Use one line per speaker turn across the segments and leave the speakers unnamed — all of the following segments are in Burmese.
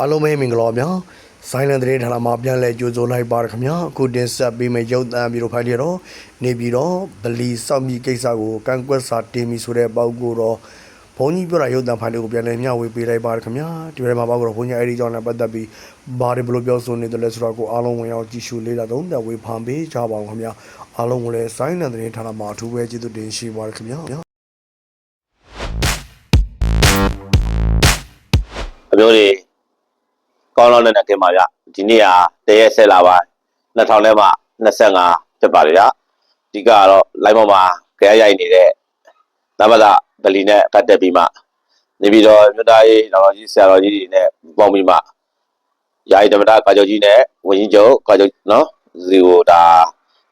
အားလုံးပဲမင်္ဂလာပါဗျာဆိုင်လန်တဲ့ဌာနမှာပြန်လဲကြိုဆိုလိုက်ပါရခင်ဗျာအခုတင်ဆက်ပေးမယ့်ရုပ်သံမျိုးဖိုင်တွေတော့နေပြီးတော့ဗလီစောက်မြီကိစ္စကိုကန့်ကွက်စာတင်ပြီးဆိုတဲ့ပေါက်ကိုတော့ဘုန်းကြီးပြောတာရုပ်သံဖိုင်တွေကိုပြန်လဲမျှဝေပေးလိုက်ပါရခင်ဗျာဒီဘက်မှာပေါက်ကတော့ဘုန်းကြီးအဲဒီကြောင့်လည်းပတ်သက်ပြီးဘာတွေဘလို့ပြောဆိုနေတယ်လဲဆိုတော့ကိုအားလုံးဝင်ရောက်ကြည့်ရှုလေ့လာသုံးသပ်ဝေဖန်ပေးကြပါအောင်ခင်ဗျာအားလုံးကိုလည်းဆိုင်လန်တဲ့ဌာနမှာအထူးပဲကျေးဇူးတင်ရှိပါရခင်ဗျာ
အမျိုးတွေ ကောင်းလောင်းနဲ့တင်ပါဗျဒီနေ့ဟာတရက်ဆက်လာပါ2000နဲ့မှ25ဖြစ်ပါလေဗျအဓိကကတော့ live ပေါ်မှာကြရရိုက်နေတဲ့သဗ္ဗဒဗလီနဲ့ကတ်တက်ပြီးမှနေပြီးတော့မြတ်သားရေးတော်တော်ကြီးဆရာတော်ကြီးတွေနဲ့ပေါင်းပြီးမှယာယီဓမ္မတာကာကျော်ကြီးနဲ့ဝင်းကြီးချုပ်ကာကျော်နော်ဒီကိုဒါ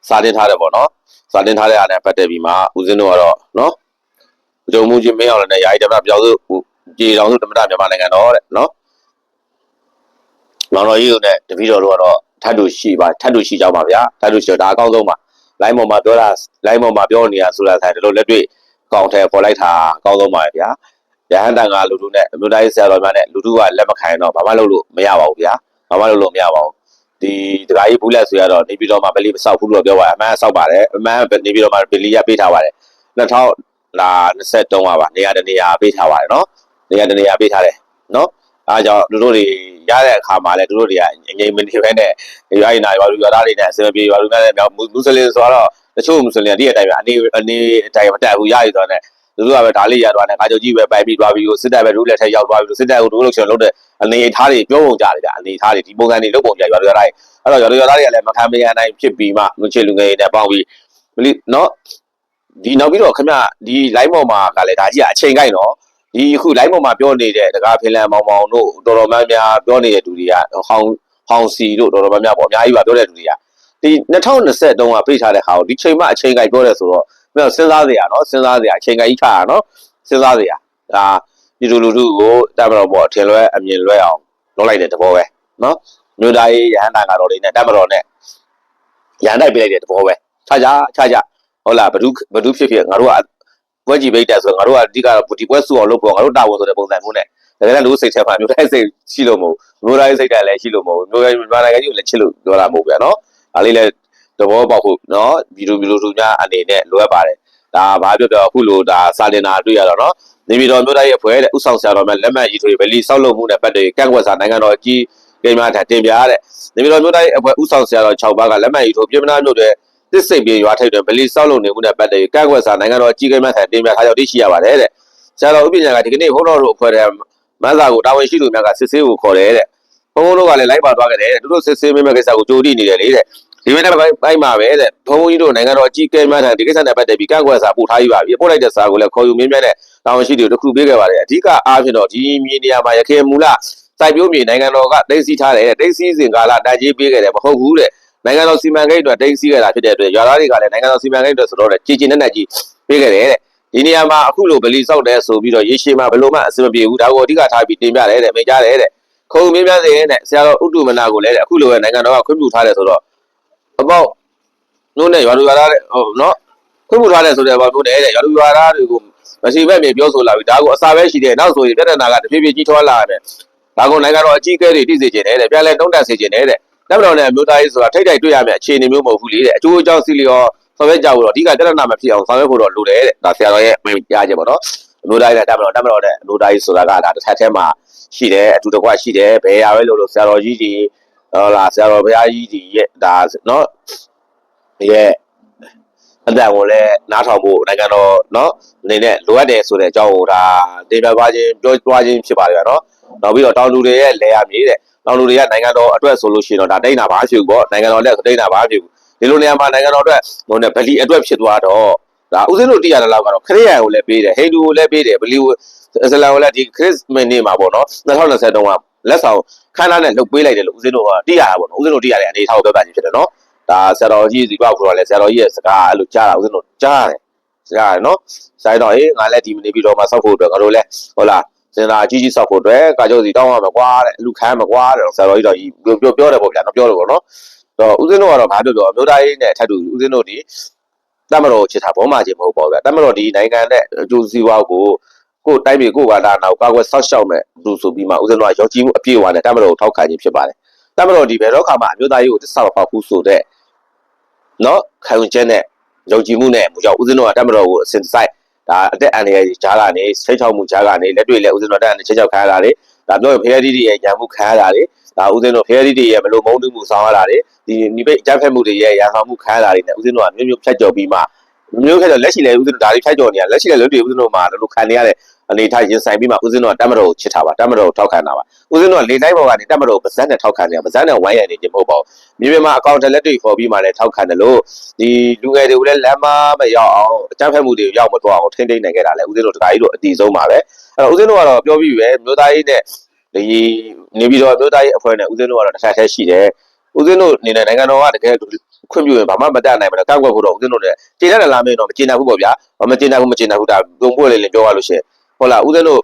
စာတင်ထားတယ်ပေါ့နော်စာတင်ထားတဲ့အားနဲ့ပတ်သက်ပြီးမှဦးဇင်းတို့ကတော့နော်ဂျုံမှုချင်းမင်းအောင်လည်းနဲ့ယာယီဓမ္မတာပြောင်းစုကြေတော်စုဓမ္မတာမြန်မာနိုင်ငံတော်တဲ့နော် မောင်တော်ကြီးတို့နဲ့တပည့်တော်တို့ကတော့ထပ်တူရှိပါထပ်တူရှိကြပါဗျာထပ်တူရှိတော့ဒါအကောင်းဆုံးပါလိုင်းပေါ်မှာပြောတာလိုင်းပေါ်မှာပြောနေတာဆိုတာဆိုင်တို့လက်တွေ့ကောင်းတယ်ပေါ်လိုက်တာအကောင်းဆုံးပါဗျာရဟန်းတန်ကလူတို့နဲ့အမျိုးသားရေးဆရာတော်များနဲ့လူတို့ကလက်မခံရင်တော့ဘာမှလုပ်လို့မရပါဘူးဗျာဘာမှလုပ်လို့မရပါဘူးဒီတခါကြီးဘူးလက်ဆိုရတော့နေပြည်တော်မှာဗလီမဆောက်ဘူးလို့ပြောပါတယ်အမှန်ဆောက်ပါတယ်အမှန်နေပြည်တော်မှာဗလီရပေးထားပါတယ်2000လာ23ပါပါနေရာတနေရာပေးထားပါတယ်နော်နေရာတနေရာပေးထားတယ်နော် အားကြောင့်တို့တို့တွေရတဲ့အခါမှာလည်းတို့တို့တွေကငြိမ်မနေပဲနဲ့ရွာရင်နာရွာလူရွာသားတွေနဲ့အစမပြေရွာလူများနဲ့မူဆလင်ဆိုတော့တချို့မူဆလင်ဒီအတိုင်းပဲအနေအနေအတိုင်းမတက်ဘူးရရဆိုတော့နဲ့တို့တို့ကပဲဒါလေးရတော့နဲ့ကာချုပ်ကြီးပဲပိုင်ပြီးသွားပြီးကိုစစ်တပ်ပဲတို့လက်ထက်ရောက်သွားပြီးစစ်တပ်ကိုတို့လို့ရှင်လို့တဲ့အနေထားတွေပြောပုံကြတယ်ဗျအနေထားတွေဒီပုံစံတွေလုပ်ပုံကြရွာလူရွာသားတွေအဲ့တော့ရွာလူရွာသားတွေကလည်းမခံမရနိုင်ဖြစ်ပြီးမှလူချေလူငယ်တွေနဲ့ပေါင်းပြီးနော်ဒီနောက်ပြီးတော့ခင်ဗျဒီ line ပေါ်မှာကလည်းဒါကြီးအချိန်ကိုက်နော် ဒီအခု line ပေါ်မှာပြောနေတဲ့တကားဖင်လန်မောင်မောင်တို့တော်တော်များများပြောနေတဲ့သူတွေကဟောင်းဟောင်းစီတို့တော်တော်များများပေါ့အများကြီးပါပြောတဲ့သူတွေကဒီ2023ကပြေးထားတဲ့ဟာကိုဒီချိန်မှအချိန်ကိုက်ပြောတယ်ဆိုတော့မင်းစဉ်းစားစရာနော်စဉ်းစားစရာအချိန်ကိုက်ကြီးချတာနော်စဉ်းစားစရာဒါဒီလိုလူလူကိုတမတော်ပေါ့ထင်လွဲအမြင်လွဲအောင်လုပ်လိုက်တဲ့သဘောပဲနော်မြို့သားရေးရဟန္တာကတော့လေးနဲ့တမတော်နဲ့ရန်တိုက်ပေးလိုက်တဲ့သဘောပဲခြားခြားခြားခြားဟုတ်လားဘဒုဘဒုဖြစ်ဖြစ်ငါတို့က ပွဲကြည့်ပိတ်တက်ဆိုတော့ငါတို့ကအဓိကတော့ဒီပွဲစုအောင်လုပ်ဖို့ငါတို့တာဝန်ဆိုတဲ့ပုံစံမျိုးနဲ့တကယ်လည်းလူစိတ်ထဲမှာမျိုးတိုင်းစိတ်ရှိလို့မဟုတ်မျိုးတိုင်းစိတ်ထဲလည်းရှိလို့မဟုတ်မျိုးတိုင်းမြန်မာနိုင်ငံကြီးကိုလည်းချစ်လို့ပြောတာမဟုတ်ဗျာနော်ဒါလေးလည်းသဘောပေါက်ဖို့နော်ဗီဒီယိုဗီဒီယိုတူများအနေနဲ့လိုအပ်ပါတယ်ဒါဘာပြောပြောအခုလိုဒါစာတင်တာတွေ့ရတော့နော်နေပြည်တော်မျိုးတိုင်းရဲ့ဖွဲ့တဲ့ဥဆောင်ဆရာတော်များလက်မှတ်ရေးထိုးဗလီဆောက်လုပ်မှုနဲ့ပတ်သက်ကန့်ကွက်စာနိုင်ငံတော်ကြီးကိန်းများထတင်ပြရတဲ့နေပြည်တော်မျိုးတိုင်းအဖွဲ့ဥဆောင်ဆရာတော်6ပါးကလက်မှတ်ရေးထိုးပြည်မနာမြို့တဲ့ တစ်စိတ်ပြေရွာထိပ်တွင်ဗလီဆောက်လုပ်နေမှုနဲ့ပတ်သက်ပြီးကန့်ကွက်စာနိုင်ငံတော်အကြီးအကဲများထံတင်ပြထားကြောင်းသိရှိရပါတယ်တဲ့ဆရာတော်ဥပညာကဒီကနေ့ဘုန်းတော်တို့အဖွဲ့တဲ့မန်းစာကိုတာဝန်ရှိသူများကစစ်ဆေးကိုခေါ်တယ်တဲ့ဘုန်းဘုန်းတို့ကလည်းလိုက်ပါသွားခဲ့တယ်တဲ့သူတို့စစ်ဆေးမိမဲ့ကိစ္စကိုကြိုတိနေတယ်လေတဲ့ဒီမဲ့တဲ့ပိုင်းမှာပဲတဲ့ဘုန်းဘုန်းကြီးတို့နိုင်ငံတော်အကြီးအကဲများထံဒီကိစ္စနဲ့ပတ်သက်ပြီးကန့်ကွက်စာပို့ထားပြီးပါပြီပို့လိုက်တဲ့စာကိုလည်းခေါ်ယူမြင်းမြတ်နဲ့တာဝန်ရှိသူတို့တစ်ခုပေးခဲ့ပါတယ်အဓိကအားဖြင့်တော့ဒီမြေနေရာမှာရခိုင်မူလစိုက်ပျိုးမြေနိုင်ငံတော်ကတိတ်စီထားတယ်တိတ်စီစဉ်ကာလတန်ကြီးပေးခဲ့တယ်မဟုတ်ဘူးတဲ့ နိုင်ငံတော်စီမံကိန်းအတွက်တင်စီခဲ့တာဖြစ်တဲ့အတွက်ရွာသားတွေကလည်းနိုင်ငံတော်စီမံကိန်းအတွက်ဆိုတော့လေကြည်ကျင်နဲ့နဲ့ကြီးပေးခဲ့တယ်တဲ့ဒီနေရာမှာအခုလိုဗလီဆောက်တဲ့ဆိုပြီးတော့ရေရှည်မှာဘယ်လိုမှအဆင်မပြေဘူးဒါကိုအဓိကထားပြီးတင်ပြတယ်တဲ့မိကြတယ်တဲ့ခုံမြင်းမြန်းစင်တဲ့ဆရာတော်ဥတ္တမနာကိုလည်းအခုလိုပဲနိုင်ငံတော်ကခွင့်ပြုထားတယ်ဆိုတော့အပေါက်နို့နဲ့ရွာလူရွာသားတဲ့ဟိုနော်ခွင့်ပြုထားတယ်ဆိုတဲ့ဘာလို့လဲတဲ့ရွာလူရွာသားတွေကိုမရှိဘက်မြေပြောဆိုလာပြီဒါကိုအစာပဲရှိတယ်နောက်ဆိုရင်ပြဿနာကတဖြည်းဖြည်းကြီးထွားလာတယ်ဒါကိုနိုင်ငံတော်အကြီးအကဲတွေတည်စေခြင်းတယ်တဲ့ပြန်လဲတုံးတက်စေခြင်းတယ်တဲ့ တက်မတော်နဲ့အမျိုးသားရေးဆိုတာထိတ်တိုက်တွေ့ရမယ့်အခြေအနေမျိုးမဟုတ်ဘူးလေတဲ့အကျိုးအကြောင်းစီလျော်ဆောင်ရွက်ကြဖို့တော့အဓိကတက်ရနာမဖြစ်အောင်ဆောင်ရွက်ဖို့တော့လိုတယ်တဲ့ဒါဆရာတော်ရဲ့ဝင်ကြားချက်ပေါ့နော်အမျိုးသားရေးနဲ့တက်မတော်တက်မတော်နဲ့အမျိုးသားရေးဆိုတာကဒါတစ်ထပ်ထဲမှာရှိတယ်အတူတကွရှိတယ်ဘယ်ရပဲလို့လို့ဆရာတော်ကြီးကြီးဟုတ်လားဆရာတော်ဘုရားကြီးကြီးရဲ့ဒါနော်ရဲ့ အတန်ကိုလည်းနားထောင်ဖို့နိုင်ငံတော်နော်အနေနဲ့လိုအပ်တယ်ဆိုတဲ့အကြောင်းကိုဒါတင်ပြသွားခြင်းပြောသွားခြင်းဖြစ်ပါတယ်နော်နောက်ပြီးတော့တောင်လူတွေရဲ့လဲရမြေတဲ့တောင်လူတွေကနိုင်ငံတော်အတွက်ဆိုလို့ရှိရင်တော့ဒါတိတ်နာပါဖြစ်ဘူးပေါ့နိုင်ငံတော်လက်တိတ်နာပါဖြစ်ဘူးဒီလိုနေရာမှာနိုင်ငံတော်အတွက်ဟိုနဲ့ဗလီအတွက်ဖြစ်သွားတော့ဒါဥစဉ်တို့တည်ရတဲ့လောက်ကတော့ခရစ်ယာန်ကိုလည်းပေးတယ်ဟိန္ဒူကိုလည်းပေးတယ်ဗလီကိုအစ္စလာမ်ကိုလည်းဒီခရစ်မင်နေ့မှာပေါ့နော်2020တုန်းကလက်ဆောင်ခန်းသားနဲ့လုပ်ပေးလိုက်တယ်လို့ဥစဉ်တို့ကတည်ရတာပေါ့နော်ဥစဉ်တို့တည်ရတဲ့အနေအထားကိုပြောပြခြင်းဖြစ်တယ်နော် ဒါဆရာတော်ကြီးစီကွာကိုတော့လည်းဆရာတော်ကြီးရဲ့စကားအဲ့လိုကြားတာဥစဉ်တို့ကြားတယ်ကြားတယ်နော်ဆိုင်တော့ဟေးငါလည်းဒီမနေပြီးတော့မှစောက်ဖို့အတွက်ငါတို့လည်းဟုတ်လားစင်တာအကြီးကြီးဆောက်ဖို့အတွက်ကာကျော်စီတောင်းရမှာကွာတဲ့လူခမ်းမှာကွာတဲ့ဆရာတော်ကြီးတော့ကြီးပြောပြောတယ်ပေါ့ဗျာတော့ပြောတယ်ပေါ့နော်တော့ဦးဇင်းတို့ကတော့ငါပြောပြောအမျိုးသားရေးနဲ့အထက်တူဦးဇင်းတို့ဒီတမတော်ချစ်တာဘောမှချင်းမဟုတ်ပါဘူးဗျာတမတော်ဒီနိုင်ငံနဲ့အကျိုးစီးပွားကိုကိုယ်တိုင်းပြည်ကိုယ်ဘာသာနာကိုကာကွယ်ဆောက်ရှောက်မဲ့လူဆိုပြီးမှဦးဇင်းတို့ကရောကြီးမှုအပြည့်အဝနဲ့တမတော်ကိုထောက်ခံခြင်းဖြစ်ပါတယ် တမတော်ဒီဘယ်တော့ခါမှအမျိုးသားရေးကိုတစ္ဆာမပေါက်ဘူးဆိုတဲ့နော်ခံယူချက်နဲ့ယုံကြည်မှုနဲ့မကြောက်ဦးဇင်းတို့ကတမတော်ကိုအစဉ်ဆိုင်ဒါအသက်အန္တရာယ်ကြားကနေဆိတ်ချောက်မှုကြားကနေလက်တွေ့လက်ဦးဇင်းတို့တက်အနေချက်ချောက်ခံရတာလေဒါပြောရင်ဖရဲဒီဒီရဲ့ညံမှုခံရတာလေဒါဦးဇင်းတို့ဖရဲဒီဒီရဲ့ဘလို့မုန်းတူမှုဆောင်ရတာလေဒီနိပိတ်အကြမ်းဖက်မှုတွေရဲ့ရန်ဆောင်မှုခံရတာတွေနဲ့ဦးဇင်းတို့ကမျိုးမျိုးဖြတ်ကျော်ပြီးမှမျိုးဖြတ်ကျော်လက်ရှိလေဦးဇင်းတို့ဒါတွေဖြတ်ကျော်နေရလက်ရှိလေလွတ်တွေဦးဇင်းတို့မှာလို့ခံနေရတဲ့ အနေထားရင်ဆိုင်ပြီးမှဦးဇင်းတို့ကတမတော်ကိုချစ်တာပါတမတော်ကိုထောက်ခံတာပါဦးဇင်းတို့ကလေတိုင်းပေါ်ကနေတမတော်ကိုပါဇက်နဲ့ထောက်ခံနေတာပါဇက်နဲ့ဝိုင်းရနေခြင်းမဟုတ်ပါဘူးမြေပြင်မှာအကောင့်တလက်တွေခေါ်ပြီးမှလည်းထောက်ခံတယ်လို့ဒီလူငယ်တွေကိုလည်းလမ်းမမရောက်အောင်အကြမ်းဖက်မှုတွေရောက်မတော့အောင်ထိမ့်သိမ့်နိုင်ခဲ့တာလေဦးဇင်းတို့တခါကြီးတို့အတီဆုံးပါပဲအဲ့တော့ဦးဇင်းတို့ကတော့ပြောပြီးပြီပဲမျိုးသားရေးနဲ့ဒီနေပြီးတော့မျိုးသားရေးအဖွဲ့နဲ့ဦးဇင်းတို့ကတော့တစ်ခါတည်းရှိတယ်ဦးဇင်းတို့အနေနဲ့နိုင်ငံတော်ကတကယ်ခွင့်ပြုရင်ဘာမှမတတ်နိုင်ဘူးလေကောက်ွက်ဖို့တော့ဦးဇင်းတို့လည်းကျေနပ်တယ်လားမင်းတော့မကျေနပ်ဘူးပေါ့ဗျာမကျေနပ်ဘူးမကျေနပ်ဘူးဒါပုံပွက်လေးလေးပြောရလို့ရှိရင် ဟုတ်လားဦးဇင်းတို့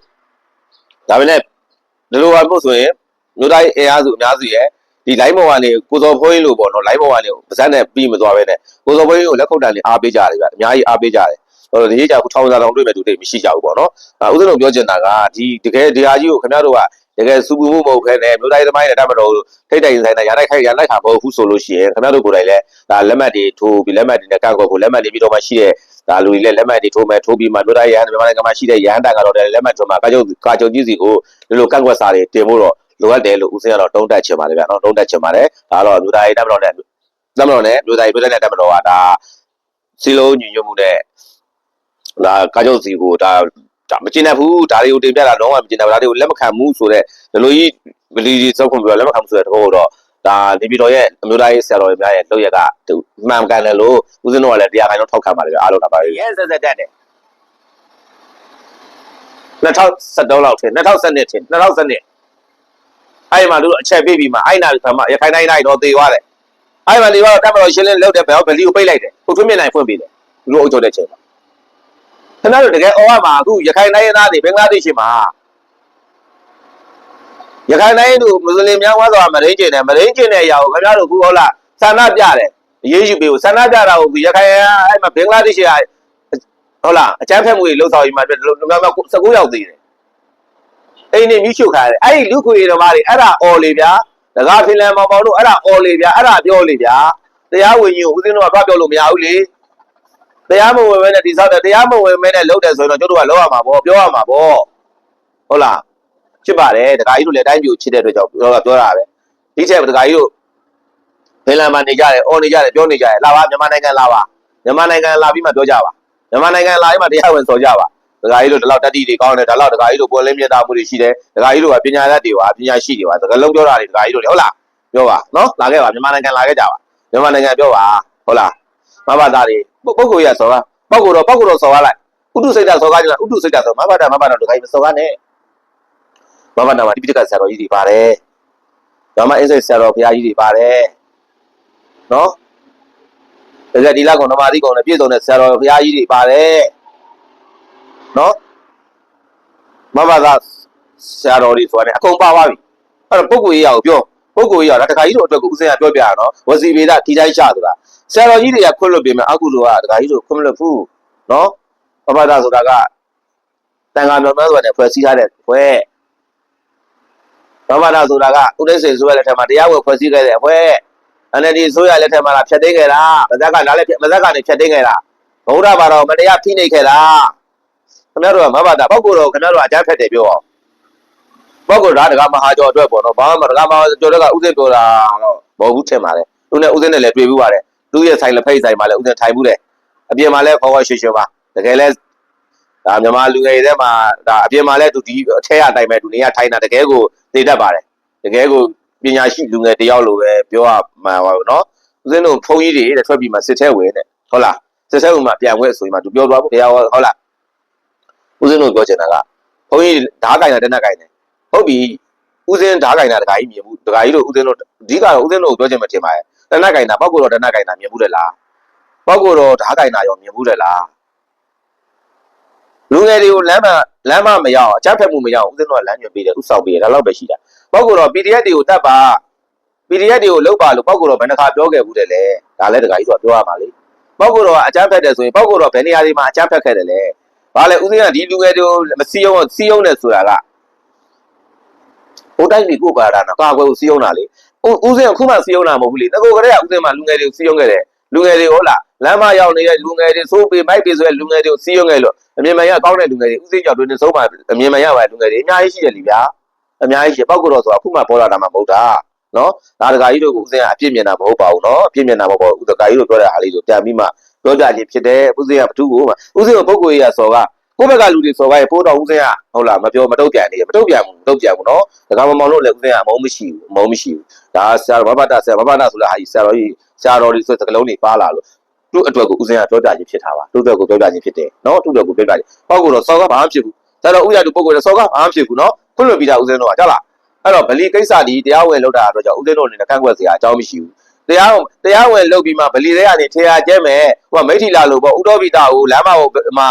ဒါပဲနဲ့ဒီလိုပါလို့ဆိုရင်မျိုးသားရေးအင်အားစုအများစုရဲ့ဒီ line ပေါ်ကနေကိုစော်ဖိုးရင်းလို့ပေါ့နော် line ပေါ်ကနေပါဇက်နဲ့ပြီးမသွားပဲနဲ့ကိုစော်ဖိုးရင်းကိုလက်ခုပ်တန်လေးအားပေးကြတယ်ဗျအများကြီးအားပေးကြတယ်ဟိုဒီရေးကြခုထောင်စားတောင်တွေ့မဲ့သူတွေမရှိကြဘူးပေါ့နော်အဲဦးဇင်းတို့ပြောချင်တာကဒီတကယ်တရားကြီးကိုခင်ဗျားတို့က တကယ်စူပူမှုမဟုတ်ခဲနဲ့မျိုးသားရေးသမိုင်းနဲ့တတ်မတော်ထိတ်တိုင်ဆိုင်တဲ့ရလိုက်ခိုက်ရလိုက်ခါမဟုတ်ဘူးဆိုလို့ရှိရင်ခင်ဗျားတို့ကိုယ်တိုင်လည်းဒါလက်မှတ်တွေထိုးပြီးလက်မှတ်တွေနဲ့ကောက်ကောက်ကိုလက်မှတ်တွေပြီးတော့မှရှိတဲ့ဒါလူတွေလည်းလက်မှတ်တွေထိုးမဲ့ထိုးပြီးမှမျိုးသားရေးရဟန်းမြန်မာနိုင်ငံမှာရှိတဲ့ရဟန်းတန်ကတော့လည်းလက်မှတ်ထိုးမှကာချုပ်ကာချုပ်ကြီးစီကိုဒီလိုကန့်ကွက်စာတွေတင်ဖို့တော့လိုအပ်တယ်လို့ဦးစင်းကတော့တုံးတက်ချင်ပါတယ်ဗျာနော်တုံးတက်ချင်ပါတယ်ဒါတော့မျိုးသားရေးတတ်မတော်နဲ့တတ်မတော်နဲ့မျိုးသားရေးပြည်တဲ့တတ်မတော်ကဒါစီလုံးညီညွတ်မှုနဲ့ဒါကာချုပ်စီကိုဒါ ဒါမကျင်တတ်ဘူးဒါတွေကိုတင်ပြတာတော့မကျင်တတ်ဘူးဒါတွေကိုလက်မခံဘူးဆိုတော့ဒီလိုကြီးဗလီကြီးစောက်ခွန်ပြောလက်မခံဘူးဆိုတဲ့တော့တော့ဒါနေပြည်တော်ရဲ့အမျိုးသားရေးဆရာတော်များရဲ့လုပ်ရက်ကသူမှန်ကန်တယ်လို့ဦးစင်းတို့ကလည်းတရားခိုင်တော့ထောက်ခံပါတယ်ဗျအားလုံးတာပါရဲဆက်ဆက်တက်တယ်2013လောက်ထင်2012ထင်2012အဲ့မှာတို့အချက်ပေးပြီးမှအဲ့နာကမှရခိုင်တိုင်းတိုင်းတော့သေသွားတယ်အဲ့မှာဒီတော့တက်မတော်ရှင်းလင်းလုပ်တယ်ဘယ်တော့ဗလီကိုပိတ်လိုက်တယ်ကိုထွန်းမြင့်နိုင်ဖွင့်ပေးတယ်သူတို့အုပ်ချုပ်တဲ့ချိန်မှာ ခင်ဗျားတို့တကယ်အော်ရမှာအခုရခိုင်တိုင်းသားတွေဘင်္ဂလားဒေ့ရှ်မှာရခိုင်တိုင်းတို့မွတ်စလင်များဝါသောမရင်းကျင်တယ်မရင်းကျင်တဲ့အရာကိုခင်ဗျားတို့ခုဟုတ်လားဆန္ဒပြတယ်ရေးယူပေးကိုဆန္ဒပြတာကိုရခိုင်အဲ့မှာဘင်္ဂလားဒေ့ရှ်ကဟုတ်လားအကြမ်းဖက်မှုတွေလှုပ်ဆောင်ပြီးမှလူများများ19ယောက်သေးတယ်အိမ်နေမြှုပ်ချုပ်ခါရတယ်အဲ့ဒီလူခွေတော်မတွေအဲ့ဒါအော်လေဗျာတကားဖင်လန်မောင်မောင်တို့အဲ့ဒါအော်လေဗျာအဲ့ဒါပြောလေဗျာတရားဝင်ကြီးကိုဦးစင်းတို့ကဘာပြောလို့မရဘူးလေ တရားမဝင်မဲနဲ့ဒီဆောက်တယ်တရားမဝင်မဲနဲ့လုပ်တယ်ဆိုရင်တော့ကျတို့ကလောက်ရမှာပေါ့ပြောရမှာပေါ့ဟုတ်လားဖြစ်ပါတယ်တကာကြီးတို့လည်းအတိုင်းပြိုချစ်တဲ့အတွက်ကြောင့်ပြောတာပြောတာပဲဒီချက်တကာကြီးတို့ဖင်လန်မှာနေကြတယ်အော်နေကြတယ်ပြောနေကြတယ်လာပါမြန်မာနိုင်ငံလာပါမြန်မာနိုင်ငံလာပြီးမှပြောကြပါမြန်မာနိုင်ငံလာပြီးမှတရားဝင်ဆိုကြပါဒကာကြီးတို့ဒီလောက်တက်တီတွေကောင်းတယ်ဒါလောက်ဒကာကြီးတို့ပေါ်လင်းမြတ်တာမှုတွေရှိတယ်ဒကာကြီးတို့ကပညာတတ်တွေပါပညာရှိတွေပါသကလုံးပြောတာတွေဒကာကြီးတို့လေဟုတ်လားပြောပါနော်လာခဲ့ပါမြန်မာနိုင်ငံလာခဲ့ကြပါမြန်မာနိုင်ငံပြောပါဟုတ်လား မဘာသားတွေပုဂ္ဂိုလ်ရဆောကပုဂ္ဂိုလ်တော့ပုဂ္ဂိုလ်တော့ဆောကလိုက်ဥတုစိတ်တဆောကကြလားဥတုစိတ်တဆောမဘာတာမဘာတာဒကာကြီးမဆောကနဲ့မဘာတာမှာတိပိဋကဆရာတော်ကြီးတွေပါတယ်ဓမ္မအင်းစိတ်ဆရာတော်ဘုရားကြီးတွေပါတယ်နော်တကယ်ဒီလောက်ကောင်ဓမ္မတိကောင်နဲ့ပြည့်စုံတဲ့ဆရာတော်ဘုရားကြီးတွေပါတယ်နော်မမသာဆရာတော်တွေဆိုတာ ਨੇ အကုန်ပါသွားပြီအဲ့တော့ပုဂ္ဂိုလ်ရေးရကိုပြော ပုဂ္ဂိုလ်ရေးရတာတခါကြီးတို့အတွက်ကိုဦးစင်ကပြောပြရနော်ဝစီဗေဒထိတိုင်းချဆိုတာဆရာတော်ကြီးတွေကခွင့်လွတ်ပြင်မဲ့အကုသိုလ်ကတခါကြီးတို့ခွင့်မလွတ်ဘူးနော်မမသာဆိုတာကတန်ခါမြောင်များဆိုတာ ਨੇ ဖွဲ့စည်းထားတဲ့ဖွဲ့မမသာဆိုတာကဥဒိစေဆိုရတဲ့ထက်မှာတရားဝင်ဖွဲ့စည်းခဲ့တဲ့ဖွဲ့အဲ့ဒီဆိုရလက်ထက်မှာဖြတ်သိမ်းခဲ့တာမဇက်ကနားလည်းမဇက်ကနေဖြတ်သိမ်းခဲ့တာဘုရားဘာတော်မတရားဖိနှိပ်ခဲ့တာခင်ဗျားတို့ကမဘာသာပောက်ကိုတော့ခင်ဗျားတို့အကြမ်းဖက်တယ်ပြောအောင် ပောက်ကိုဒါတကမဟာကျော်အတွက်ပေါ့နော်ဘာမှတကမဟာကျော်တွေကဥစဉ်ပြောတာတော့မဟုတ်ဘူးထင်ပါလေသူနဲ့ဥစဉ်နဲ့လည်းတွေ့ဘူးပါတယ်သူရဲ့ဆိုင်လက်ဖိတ်ဆိုင်မှာလည်းဥစဉ်ထိုင်ဘူးတယ်အပြင်မှာလည်းခေါ်ခေါ်ရွှေရွှေပါတကယ်လဲဒါမြန်မာလူငယ်တွေထဲမှာဒါအပြင်မှာလည်းသူဒီအထက်အတိုင်းပဲသူနေရထိုင်တာတကယ်ကိုသိတတ်ပါတယ်တကယ်ကိုပညာရှိလူငယ်တယောက်လိုပဲပြောရမှာပါဘူးနော်ဥစဉ်တို့ဖုန်းကြီးတွေတဲ့ထွက်ပြီးမှစစ်ထဲဝင်တဲ့ဟုတ်လားစစ်ထဲဝင်မှပြန်ဝဲဆိုရင်မှသူပြောသွားဖို့တရားဟုတ်လားဦးစင်းတို့ပြောချင်တာကဘုန်းကြီးဓာတ်ကင်တာတက်နက်ကင်တယ် ဟုတ်ပြီဦးစင်းဓာတ်ကင်တာတခါကြီးမြင်ဘူးတခါကြီးတို့ဦးစင်းတို့အဓိကတော့ဦးစင်းတို့ကိုပြောချင်မှထင်ပါရဲ့တက်နက်ကင်တာပောက်ကိုတော့တက်နက်ကင်တာမြင်ဘူးတယ်လားပောက်ကိုတော့ဓာတ်ကင်တာရောမြင်ဘူးတယ်လားလူငယ်တွေကိုလမ်းမလမ်းမမရအောင်အကြမ်းဖက်မှုမရအောင်ဦးစင်းတို့ကလမ်းညွှန်ပေးတယ်ဥဆောင်ပေးတယ်ဒါတော့ပဲရှိတာပောက်ကိုတော့ PDF တွေကိုတတ်ပါ PDF တွေကိုလုတ်ပါလို့ပောက်ကိုတော့ဘယ်နှခါပြောခဲ့ဘူးတယ်လေဒါလည်းတခါကြီးဆိုပြောရမှာလေပောက်ကိုတော့အကြမ်းဖက်တယ်ဆိုရင်ပောက်ကိုတော့ဘယ်နေရာတွေမှာအကြမ်းဖက်ခဲ့တယ်လဲဘာလဲဦးစင်းကဒီလူငယ်တွေကိုမစီယုံစီယုံတယ်ဆိုတာက ဟိုတိုက်လီကိုပါတာနော်ကာကွယ်ကိုစီယုံတာလေဦးဦးစင်းကခုမှစီယုံတာမဟုတ်ဘူးလေငကိုကလေးကဦးစင်းမှလူငယ်တွေကိုစီယုံခဲ့တယ်လူငယ်တွေဟုတ်လားလမ်းမရောက်နေတဲ့လူငယ်တွေစိုးပေမိုက်ပေဆိုတဲ့လူငယ်တွေကိုစီယုံခဲ့လို့အမြင်မှန်ရကောင်းတဲ့လူငယ်တွေဦးစင်းကြောင့်တွင်ဆုံးမှအမြင်မှန်ရပါတဲ့လူငယ်တွေအများကြီးရှိတယ်လीဗျာအများကြီးရှိပောက်ကတော့ဆိုတာခုမှပေါ်လာတာမှမဟုတ်တာနော်ဒါတကာကြီးတို့ကဦးစင်းကအပြစ်မြင်တာမဟုတ်ပါဘူးနော်အပြစ်မြင်တာမဟုတ်ပါဘူးဦးတကာကြီးတို့ပြောတဲ့အားလေးကိုပြန်ပြီးမှပြောကြခြင်းဖြစ်တယ်ဦးစင်းကဘသူ့ကိုဦးစင်းကပုဂ္ဂိုလ်ကြီးကစော်က ကိုယ့်ဘက်ကလူတွေစော်ကရဲ့ပိုးတော်ဦးစင်းကဟုတ်လားမပြောမတုတ်ပြန်နေမတုတ်ပြန်ဘူးမတုတ်ပြန်ဘူးနော်ဒကာမမောင်တို့လည်းဦးစင်းကအမုန်းမရှိဘူးအမုန်းမရှိဘူးဒါဆရာတော်ဘဘတာဆရာဘဘတာဆိုတဲ့ဟာကြီးဆရာတော်ကြီးဆရာတော်ကြီးဆိုတဲ့စကလုံးတွေပါလာလို့သူ့အတွက်ကိုဦးစင်းကပြောကြခြင်းဖြစ်တာပါသူ့အတွက်ကိုပြောကြခြင်းဖြစ်တယ်နော်သူ့အတွက်ကိုပြောကြခြင်းပောက်ကတော့စော်ကဘာမှဖြစ်ဘူးဆရာတော်ဦးရတူပုဂ္ဂိုလ်တွေစော်ကဘာမှဖြစ်ဘူးနော်ခွင့်လွှတ်ပြီးတာဦးစင်းတို့ကကြားလားအဲ့တော့ဗလီကိစ္စဒီတရားဝင်လောက်တာအတွက်ကြောင့်ဦးစင်းတို့အနေနဲ့ကန့်ကွက်စရာအကြောင်းမရှိဘူးတရားဝင်တရားဝင်လုပ်ပြီးမှဗလီတွေကနေထေရကျဲမယ်ဟိုကမိထီလာလို့ပေါ့ဥတော်ပိတာကိုလမ်းမကိုမှ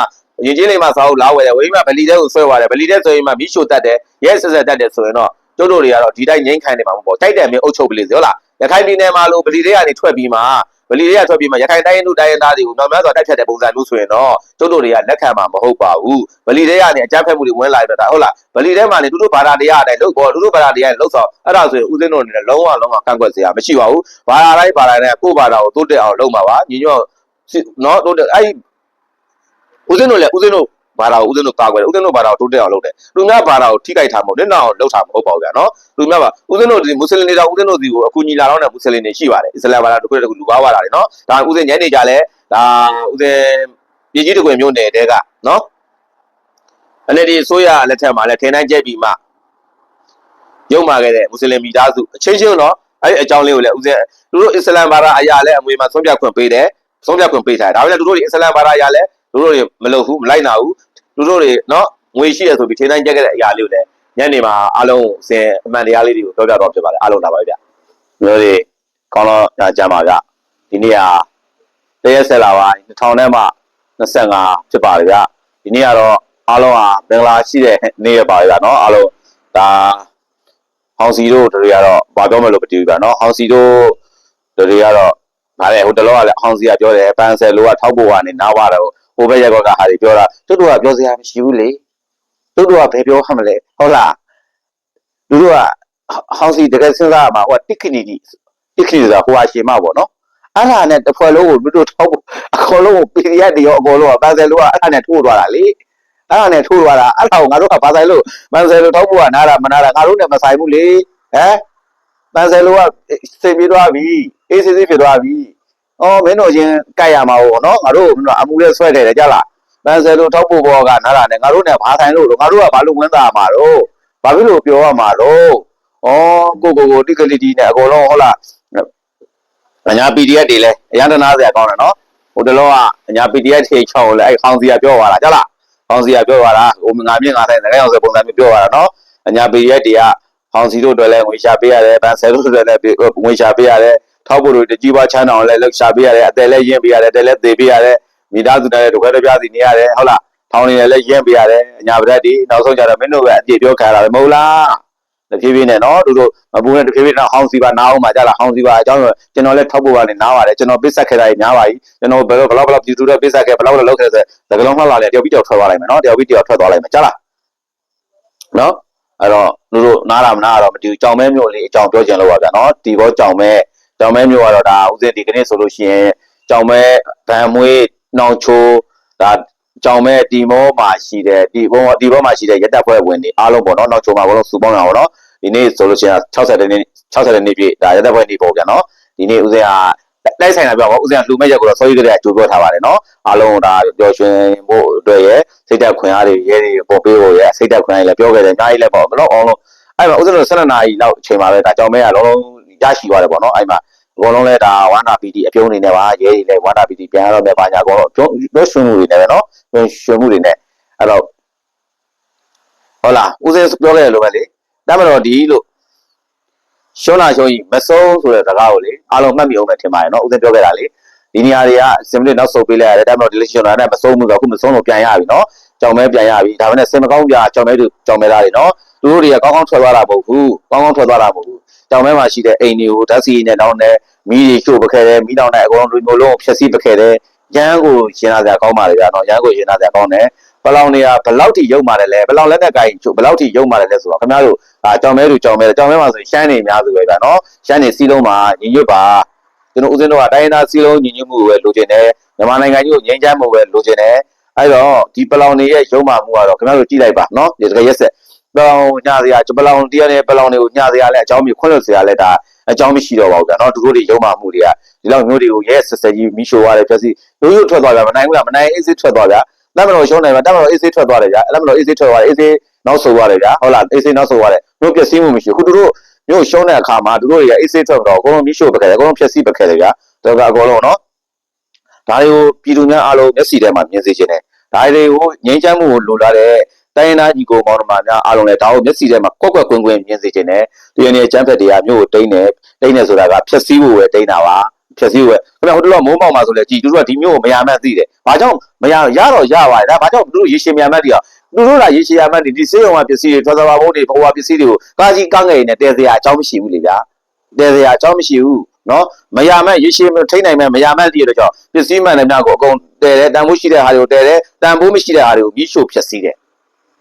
ရင်ချင်းလေးမှာစာအုပ်လာဝယ်တယ်ဝိမှဗလီတဲ့ကိုဆွဲသွားတယ်ဗလီတဲ့ဆိုရင်မှမိရှို့တတ်တယ်ရဲဆက်ဆက်တတ်တယ်ဆိုရင်တော့ကျတို့တွေကတော့ဒီတိုင်းငိမ့်ခိုင်းနေမှာမပေါ့တိုက်တယ်မင်းအုပ်ချုပ်ပလိစေဟုတ်လားရခိုင်ပြည်နယ်မှာလို့ဗလီတွေကနေထွက်ပြီးမှဗလီတွေကထွက်ပြီးမှရခိုင်တိုင်းရင်းသူတိုင်းရင်းသားတွေကိုနောက်များစွာတိုက်ဖြတ်တဲ့ပုံစံမျိုးဆိုရင်တော့ကျတို့တွေကလက်ခံမှာမဟုတ်ပါဘူးဗလီတွေကနေအကြမ်းဖက်မှုတွေဝင်လာပြီးတော့ဟုတ်လားဗလီထဲမှာနေသူတို့ဘာသာတရားအတိုင်းလုပ်ပေါ်သူတို့ဘာသာတရားလုပ်ဆောင်အဲ့ဒါဆိုရင်ဦးစင်းတို့အနေနဲ့လုံးဝလုံးဝကန့်ကွက်စရာမရှိပါဘူးဘာသာတိုင်းဘာသာတိုင်းကိုယ့်ဘာသာကိုတိုးတက်အောင်လုပ်မှာပါညီညွတ်နော်တိုးတက်အဲ့ ဦးစင်းတို့လည်းဦးစင်းတို့ဘာသာကိုဦးစင်းတို့ကာကွယ်တယ်ဦးစင်းတို့ဘာသာကိုတိုးတက်အောင်လုပ်တယ်လူများဘာသာကိုထိခိုက်တာမဟုတ်လက်နောက်အောင်လုပ်တာမဟုတ်ပါဘူးဗျာနော်လူများပါဦးစင်းတို့ဒီမွတ်စလင်တွေတော့ဦးစင်းတို့ဒီကိုအကူညီလာတော့တဲ့မွတ်စလင်တွေရှိပါတယ်အစ္စလာမ်ဘာသာတစ်ခုတစ်ခုလူကားဘာသာတွေနော်ဒါဦးစင်းညနေကြလဲဒါဦးစင်းပြည်ကြီးတကွေမျိုးနယ်တဲကနော်အဲ့ဒီဆိုရလက်ထက်မှာလဲထင်တိုင်းကျက်ပြီးမှရုံမာခဲ့တဲ့မွတ်စလင်မိသားစုအချင်းချင်းနော်အဲ့ဒီအကြောင်းလေးကိုလည်းဦးစင်းသူတို့အစ္စလမ်ဘာသာအရာလဲအမွေမှာဆုံးဖြတ်ခွင့်ပေးတယ်ဆုံးဖြတ်ခွင့်ပေးထားတယ်ဒါပေမဲ့သူတို့တွေအစ္စလမ်ဘာသာအရာလဲ သူတို့တွေမလုပ်ဘူးမလိုက်နာဘူးသူတို့တွေနော်ငွေရှိရဆိုပြီးထင်းတိုင်းကြက်ခဲ့တဲ့အရာလေးကိုလည်းညနေမှာအားလုံးစင်အမှန်တရားလေးတွေကိုပြောပြတော့ဖြစ်ပါတယ်အားလုံးလာပါပြီဗျမျိုးတွေကောင်းတော့ကြမ်းပါဗျဒီနေ့ကတရက်ဆက်လာပါ2000နဲ့မှ25ဖြစ်ပါတယ်ဗျဒီနေ့ကတော့အားလုံးဟာမင်္ဂလာရှိတဲ့နေ့ရပါဗျာနော်အားလုံးဒါဟောင်စီတို့တွေကတော့ဘာပြောမလို့မတည်ဘူးဗျာနော်ဟောင်စီတို့တွေကတော့ဗါလေဟိုတလောကလည်းဟောင်စီကပြောတယ်ပန်ဆယ်လိုကထောက်ဖို့ကနေနားဝတော့ ဟိုဘက်ရက်ကွက်ကဟာတွေပြောတာတူတူကပြောစရာမရှိဘူးလေတူတူကဘယ်ပြောဟမလဲဟုတ်လားတူတူကဟောင်စီတကယ်စဉ်းစားရမှာဟိုတစ်ခနီတီတစ်ခနီဆိုတာဟိုဟာရှင်မပေါ့နော်အဲ့ဒါနဲ့တစ်ဖွဲ့လုံးကိုတူတူထောက်ဖို့အခေါ်လုံးကိုပီရီယက်တွေရောအခေါ်လုံးကပန်ဆယ်လိုကအဲ့ဒါနဲ့ထိုးသွားတာလေအဲ့ဒါနဲ့ထိုးသွားတာအဲ့ဒါကိုငါတို့ကဘာဆိုင်လို့ပန်ဆယ်လိုထောက်ဖို့ကနားတာမနာတာငါတို့နဲ့မဆိုင်ဘူးလေဟမ်ပန်ဆယ်လိုကစင်ပြေးသွားပြီအေးစစ်စစ်ဖြစ်သွားပြီ အော်မင်းတို့ချင်းကြိုက်ရမှာဟုတ်နော်ငါတို့ကအမှုနဲ့ဆွဲတယ်ကြလားပန်ဆယ်လိုထောက်ဖို့ဘောကနားတာနဲ့ငါတို့နဲ့ဘာဆိုင်လို့ငါတို့ကဘာလို့ဝင်သားမှာတော့ဘာဖြစ်လို့ပြောရမှာတော့ဩကိုကိုကိုတိကလီတီနဲ့အကုန်လုံးဟုတ်လားအညာ PDF တွေလဲအရန်တနာစရာကောင်းတယ်နော်ဟိုတလောကအညာ PDF တွေချောင်းလဲအဲ့ခေါင်းစီကပြောသွားတာကြလားဟောင်စီကပြောသွားတာဟိုငါမြင့်ငါဆိုင်ငါရောက်ဆိုပုံစံမျိုးပြောသွားတာနော်အညာပေရက်တွေကဟောင်စီတို့အတွက်လည်းငွေရှာပေးရတယ်ဗန်ဆယ်တို့အတွက်လည်းငွေရှာပေးရတယ် ထောက်ဖို့တို့တကြီးပွားချမ်းအောင်လည်းလှရှာပေးရတယ်အတယ်လည်းရင်းပေးရတယ်တယ်လည်းသေပေးရတယ်မိသားစုတိုင်းလည်းဒုက္ခတပြားစီနေရတယ်ဟုတ်လားထောင်းနေလည်းရင်းပေးရတယ်အညာပရက်ဒီနောက်ဆုံးကြတော့မင်းတို့ပဲအပြည့်ပြောခံရတာပဲမဟုတ်လားတဖြည်းဖြည်းနဲ့နော်တို့တို့မပူနဲ့တဖြည်းဖြည်းတော့ဟောင်စီပါနားအောင်မှာကြလားဟောင်စီပါအကြောင်းကျွန်တော်လည်းထောက်ဖို့ပါနဲ့နားပါတယ်ကျွန်တော်ပစ်ဆက်ခဲ့တာကြီးများပါပြီကျွန်တော်ဘယ်လိုဘလောက်ဘလောက်ပြည်သူတွေပစ်ဆက်ခဲ့ဘလောက်ဘလောက်လောက်ခဲ့ဆိုသကလုံးမှတ်လာလေတယောက်ပြီးတယောက်ထွက်သွားလိုက်မယ်နော်တယောက်ပြီးတယောက်ထွက်သွားလိုက်မယ်ကြားလားနော်အဲ့တော့တို့တို့နားလာမနာတော့မတူကြောင်မဲမျိုးလေးအကြောင်းပြောချင်လို့ပါဗျာနော်ဒီဘောကြောင်မဲ ကြောင်မဲမျိုးကတော့ဒါဥစဉ်ဒီကနေ့ဆိုလို့ရှိရင်ကြောင်မဲဗန်မွေးနှောင်ချိုးဒါကြောင်မဲဒီမောမှာရှိတဲ့ဒီဘောဒီဘောမှာရှိတဲ့ရက်တက်ဖွဲ့ဝင်တွေအားလုံးပေါ့နော်နှောင်ချိုးမှာဘောလုံးစူပေါင်းတာပေါ့နော်ဒီနေ့ဆိုလို့ရှိရင်60တဲ့နေ့60တဲ့နေ့ပြည့်ဒါရက်တက်ဖွဲ့နေ့ပေါ့ဗျာနော်ဒီနေ့ဥစဉ်ကတိုက်ဆိုင်တာပြောပါဦးစဉ်ကလှူမဲ့ရက်ကိုတော့စောကြီးကလေးကကြိုးပြောထားပါတယ်နော်အားလုံးဒါပျော်ရွှင်ဖို့အတွက်ရစိတ်သက်ခွင့်အားတွေရဲတွေပေါ်ပေးဖို့ရစိတ်သက်ခွင့်အားတွေလည်းပြောခဲ့တယ်အများကြီးလည်းပေါ့ဘလို့အောင်လို့အဲ့မှာဦးဇင်းတို့12နာရီလောက်အချိန်မှာပဲဒါကြောင့်မဲကလုံးလုံးရရှိသွားတယ်ပေါ့နော်အဲ့မှာ အကုန်လုံးလည်းဒါဝါနာပီတီအပြုံးနေနေပါရဲတွေလည်းဝါနာပီတီပြန်ရတော့မယ်ဘာညာအကုန်လုံးပြောပြောရွှင်မှုတွေနဲ့ပဲနော်ပြောရွှင်မှုတွေနဲ့အဲ့တော့ဟုတ်လားဦးဇင်းပြောခဲ့တယ်လို့ပဲလေဒါမှတော့ဒီလို့ရှုံးလာရှုံးကြီးမဆုံးဆိုတဲ့စကားကိုလေအားလုံးမှတ်မိအောင်ပဲထင်ပါတယ်နော်ဦးသိန်းပြောခဲ့တာလေဒီနေရာတွေကစင်မလစ်နောက်ဆုတ်ပေးလိုက်ရတယ်ဒါပေမဲ့ဒီလက်ရှင်လာနဲ့မဆုံးဘူးဆိုတော့အခုမဆုံးလို့ပြန်ရပြီနော်ကြောင်မဲပြန်ရပြီဒါပေမဲ့စင်မကောင်းပြကြောင်မဲတို့ကြောင်မဲသားတွေနော်သူတို့တွေကကောင်းကောင်းထွက်သွားတာမဟုတ်ဘူးကောင်းကောင်းထွက်သွားတာမဟုတ်ဘူး ကြောင်မဲမှာရှိတဲ့အိမ်တွေကိုဓာတ်စီနဲ့တောင်းတယ်မီးတွေချို့ပခဲတယ်မီးတောင်းတဲ့အကုန်လုံးလူမျိုးလုံးကိုဖျက်ဆီးပခဲတယ်ရန်ကိုရှင်းလာစရာကောင်းပါလေဗျာနော်ရန်ကိုရှင်းလာစရာကောင်းတယ်ပလောင်တွေကဘယ်လောက်ထိရုံမာတယ်လဲပလောင်လက်နက်ကင်ဘယ်လောက်ထိရုံမာတယ်လဲဆိုတော့ခင်ဗျားတို့အာကြောင်မဲတို့ကြောင်မဲကြောင်မဲမှာဆိုရှမ်းနေအများစုပဲဗျာနော်ရှမ်းနေစီးလုံးမှာညီညွတ်ပါကျွန်တော်ဦးဇင်းတို့ကတိုင်းရင်းသားစီးလုံးညီညွတ်မှုကိုပဲလိုချင်တယ်မြန်မာနိုင်ငံကြီးကိုငြိမ်းချမ်းမှုပဲလိုချင်တယ်အဲ့တော့ဒီပလောင်တွေရဲ့ရုံမာမှုကတော့ခင်ဗျားတို့ကြည့်လိုက်ပါနော်ဒီတကယ်ရက်ဆက်ပ လောင်ညစရာပလောင်တရားနဲ့ပလောင်တွေကိုညစရာလဲအကြောင်းမျိုးခွင့်လွှတ်စရာလဲဒါအကြောင်းမရှိတော့ပါဘူးဗျာနော်သူတို့တွေရုံမာမှုတွေကဒီလောက်မျိုးတွေကိုရဲဆက်ဆက်ကြီးမိရှို့ရတယ်ပြစီရိုးရိုးထွက်သွားကြမနိုင်ဘူးလားမနိုင်အေးစစ်ထွက်သွားဗျာလက်မတော်ရှုံးတယ်ဗျတက်မတော်အေးဆေးထွက်သွားတယ်ဗျလက်မတော်အေးဆေးထွက်သွားတယ်အေးဆေးနောက်ဆိုသွားတယ်ဗျဟုတ်လားအေးဆေးနောက်ဆိုသွားတယ်တို့ပျက်စီးမှုမရှိဘူးခုတို့မျိုးရှုံးတဲ့အခါမှာတို့တွေကအေးဆေးထွက်တော့အကုန်လုံးမိရှို့ပခဲ့တယ်အကုန်လုံးဖျက်ဆီးပခဲ့တယ်ဗျဒါကအကုန်လုံးနော်ဒါတွေကိုပြည်သူများအားလုံးမျက်စိထဲမှာမြင်စေချင်တယ်ဒါတွေကိုငြိမ်းချမ်းမှုကိုလိုလားတဲ့ တိုင်းနာကြီးကိုမောင်နှမများအားလုံးလည်းဒါကိုမျက်စိထဲမှာကွက်ကွက်ကွင်းကွင်းမြင်စေချင်တယ်ဒီအနေအချမ်းဖက်တွေကမျိုးကိုတိမ့်တယ်တိမ့်တယ်ဆိုတာကဖျက်ဆီးဖို့ပဲတိမ့်တာပါဖျက်ဆီးဖို့ပဲခင်ဗျဟိုတို့ကမိုးမောင်မှာဆိုလဲကြည်သူတို့ကဒီမျိုးကိုမရမှန်းသိတယ်ဘာကြောင့်မရရတော့ရပါတယ်ဒါဘာကြောင့်တို့ရေရှည်မြန်မှန်းတည်းอ่ะသူတို့ကရေရှည်ရမှန်းဒီစေးရုံကပစ္စည်းတွေထွက်သွားပါဖို့တွေဘဝပစ္စည်းတွေကိုကာကြီးကငယ်နေတဲစရာအကြောင်းမရှိဘူးလေဗျာတဲစရာအကြောင်းမရှိဘူးနော်မရမှန်းရေရှည်ထိနိုင်မှန်းမရမှန်းတည်းရတော့ကြောင့်ပစ္စည်းမှန်တယ်များကိုအကုန်တဲတယ်တန်ဖိုးရှိတဲ့ဟာတွေကိုတဲတယ်တန်ဖိုးမရှိတဲ့ဟာတွေကိုမိရှို့ဖျက်ဆီးတယ်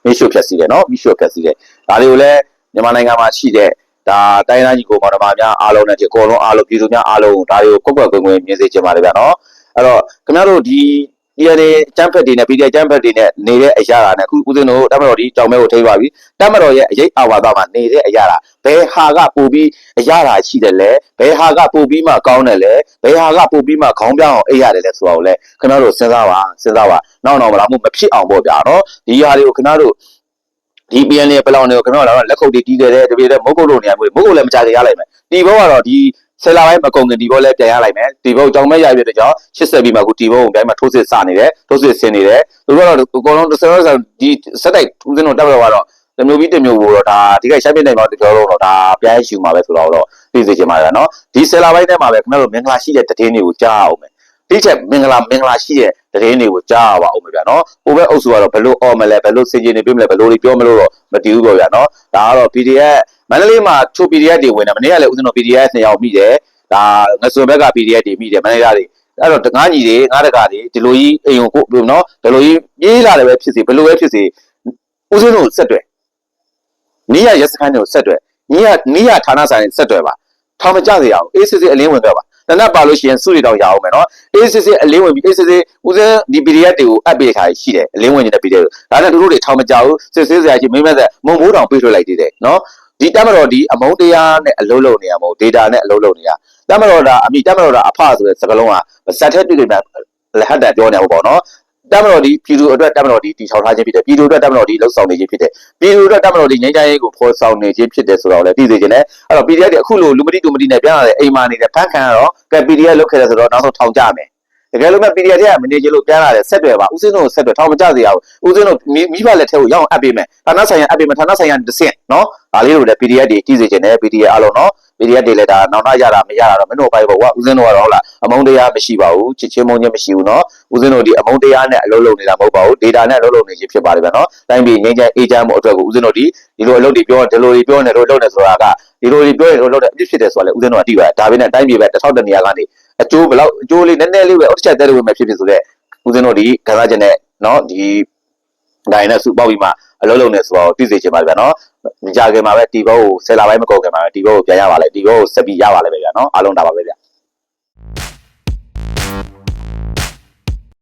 မိရှို့ဖျက်ဆီးတယ်နော်မိရှို့ဖျက်ဆီးတယ်ဒါတွေကိုလည်းမြန်မာနိုင်ငံမှာရှိတဲ့ဒါတိုင်းသားကြီးကိုမောင်နှမများအားလုံးနဲ့ဒီအကုန်လုံးအားလုံးပြည်သူများအားလုံးဒါတွေကိုကွက်ကွက်ကွင်းကွင်းမြင်စေချင်ပါတယ်ဗျာနော်အဲ့တော့ခင်ဗျားတို့ဒီ DNA ကျန်းဖက်တွေနဲ့ PDF ကျန်းဖက်တွေနဲ့နေတဲ့အရာတာနဲ့အခုဦးဇင်းတို့တမတော်ဒီကြောင်မဲကိုထိပါပြီတမတော်ရဲ့အရေးအာဝါဒမှာနေတဲ့အရာတာဘယ်ဟာကပို့ပြီးအရာတာရှိတယ်လဲဘယ်ဟာကပို့ပြီးမှကောင်းတယ်လဲဘယ်ဟာကပို့ပြီးမှခေါင်းပြောင်းအောင်အိပ်ရတယ်လဲဆိုတာကိုလည်းခင်ဗျားတို့စဉ်းစားပါစဉ်းစားပါနောက်နောက်မလားမှုမဖြစ်အောင်ပေါ့ဗျာနော်ဒီဟာတွေကိုခင်ဗျားတို့ဒီ PN နဲ့ပလောင်တွေကိုခင်ဗျားတို့လက်ခုပ်တွေတီးတယ်တပြေတဲ့မုတ်ကုတ်တို့နေရာမျိုးမုတ်ကုတ်လည်းမကြကြရလိုက်မယ်ဒီဘောကတော့ဒီ ဆယ်လာပိုင်းမကုန်ခင်ဒီဘောလည်းပြန်ရလိုက်မယ်ဒီဘောကြောင်မဲ့ရပြတဲ့ကြောင့်80ပြီးမှအခုဒီဘောကိုတိုင်းမှာထိုးစစ်စနေတယ်ထိုးစစ်ဆင်နေတယ်သူတို့ကတော့အကုန်လုံးတစ်စရောဒီစက်တိုက်ဦးစင်းတို့တက်တော့ကတော့တမျိုးပြီးတမျိုးကိုတော့ဒါဒီကရှမ်းပြည်နယ်မှာပြောတော့တော့ဒါပြန်ယူမှာပဲဆိုတော့တော့သိစေချင်ပါတယ်နော်ဒီဆယ်လာပိုင်းထဲမှာပဲခင်ဗျားတို့မင်္ဂလာရှိတဲ့တည်င်းတွေကိုကြားအောင်မယ် ဒီချက်မင်္ဂလာမင်္ဂလာရှိတဲ့တည်င်းတွေကိုကြားပါအောင်ဗျာနော်ဟိုဘက်အုပ်စုကတော့ဘယ်လိုအော်မလဲဘယ်လိုစင်ကြင်နေပြမလဲဘယ်လိုတွေပြောမလို့တော့မတည်ဘူးပေါ့ဗျာနော်ဒါကတော့ PDF မန္တလေးမှာချို PDF တွေဝင်တယ်မနေ့ကလည်းဦးဇင်းတို့ PDF နှစ်ယောက်မိတယ်ဒါငစွန်ဘက်က PDF တွေမိတယ်မန္တလေးကတွေအဲ့တော့တကားညီတွေငါးတကာတွေဒီလိုကြီးအိမ်ကိုကိုနော်ဒီလိုကြီးပြေးလာတယ်ပဲဖြစ်စီဘယ်လိုပဲဖြစ်စီဦးဇင်းတို့ဆက်တွေ့နီးရရက်စခန်းတွေကိုဆက်တွေ့နီးရနီးရဌာနဆိုင်ဆက်တွေ့ပါထောင်မကြစေရအောင်အေးစစ်စစ်အလင်းဝင်ပြပါ တနက်ပါလို့ရှိရင်စုတွေတော့ရအောင်မယ်နော်အေးစစ်စစ်အလင်းဝင်ပြီးအေးစစ်စစ်ဦးဇင်းဒီ PDF တွေကိုအပ်ပေးထားရှိတယ်အလင်းဝင်နေတဲ့ PDF တွေဒါနဲ့တို့တို့တွေထောင်မကြဘူးစစ်စစ်စရာကြီးမိမ့်မဲ့သက်မုံမိုးတောင်ပြေးထွက်လိုက်သေးတယ်နော်ဒီတမတော်ဒီအမုန်းတရားနဲ့အလုံးလုံးနေရမဟုတ် data နဲ့အလုံးလုံးနေရတမတော်ဒါအမိတမတော်ဒါအဖဆိုတဲ့စကားလုံးကဇက်ထက်တွေ့ကြတယ်လက်ဟတ်တန်ပြောနေဟုတ်ပေါ့နော် တမတော်ဒီပြည်သူအတွက်တမတော်ဒီတီချောင်ထားခြင်းဖြစ်တယ်ပြည်သူအတွက်တမတော်ဒီလှုပ်ဆောင်နေခြင်းဖြစ်တယ်ပြည်သူအတွက်တမတော်ဒီငြိမ်းချမ်းရေးကိုဖော်ဆောင်နေခြင်းဖြစ်တယ်ဆိုတော့လည်းသိစေခြင်းနဲ့အဲ့တော့ PDF တွေအခုလိုလူမတိတူမတိနဲ့ပြန်လာတဲ့အိမ်မာနေတဲ့ဖန်ခံရတော့ကဲ PDF လုတ်ခဲ့တယ်ဆိုတော့နောက်ဆုံးထောင်ကြမယ်တ ကယ်လို့မဲ့ PDF တွေကမနေကြလို့ပြန်လာတယ်ဆက်တွေပါဦးစင်းတို့ဆက်တွေထောင်မကြစေရဘူးဦးစင်းတို့မိဘလက်ထဲကိုရောက်အောင်အပ်ပေးမယ်ဌာနဆိုင်ရာအပ်ပေးမယ်ဌာနဆိုင်ရာတစ်ဆင့်နော်ဒါလေးတို့လည်း PDF တွေကြည့်စေခြင်းနဲ့ PDF အားလုံးနော် PDF တွေလည်းဒါနောက်နောက်ရတာမရတာတော့မင်းတို့ပိုင်းပေါ့ကွာဦးစင်းတို့ကတော့ဟုတ်လားအမုန်းတရားမရှိပါဘူးချစ်ချင်းမုန်းချင်းမရှိဘူးနော်ဦးစင်းတို့ဒီအမုန်းတရားနဲ့အလုပ်လုပ်နေတာမဟုတ်ပါဘူး data နဲ့အလုပ်လုပ်နေခြင်းဖြစ်ပါတယ်ဗျာနော်တိုင်းပြည်ငြိမ်းချမ်းအေးချမ်းမှုအတွက်ကိုဦးစင်းတို့ဒီဒီလိုအလုပ်တွေပြောဒီလိုတွေပြောနေလို့လုပ်နေဆိုတာကဒီလိုတွေပြောရင်လို့လုပ်တဲ့အဖြစ်ဖြစ်တယ်ဆိုတာလည်းဦးစင်းတို့ကသိပါတယ်ဒါပေမဲ့တိုင်းပြည်ပဲတစ်ထောက်တနေရာကနေ အကျိုးဘလောက်အကျိုးလေးနည်းနည်းလေးပဲအောက်ချက်တဲ့လို့ပဲဖြစ်ဖြစ်ဆိုတော့ဦးစင်းတို့ဒီခံစားချက်နဲ့နော်ဒီဒိုင်နဲ့စုပေါက်ပြီးမှအလုပ်လုပ်နေဆိုတော့သိစေချင်ပါတယ်ဗျာနော်မကြခင်မှာပဲတီဘောကိုဆယ်လာပိုင်းမကုန်ခင်မှာပဲတီဘောကိုပြန်ရပါလေတီဘောကိုဆက်ပြီးရပါလေပဲဗျာနော်အားလုံးဒါပါပဲဗျာ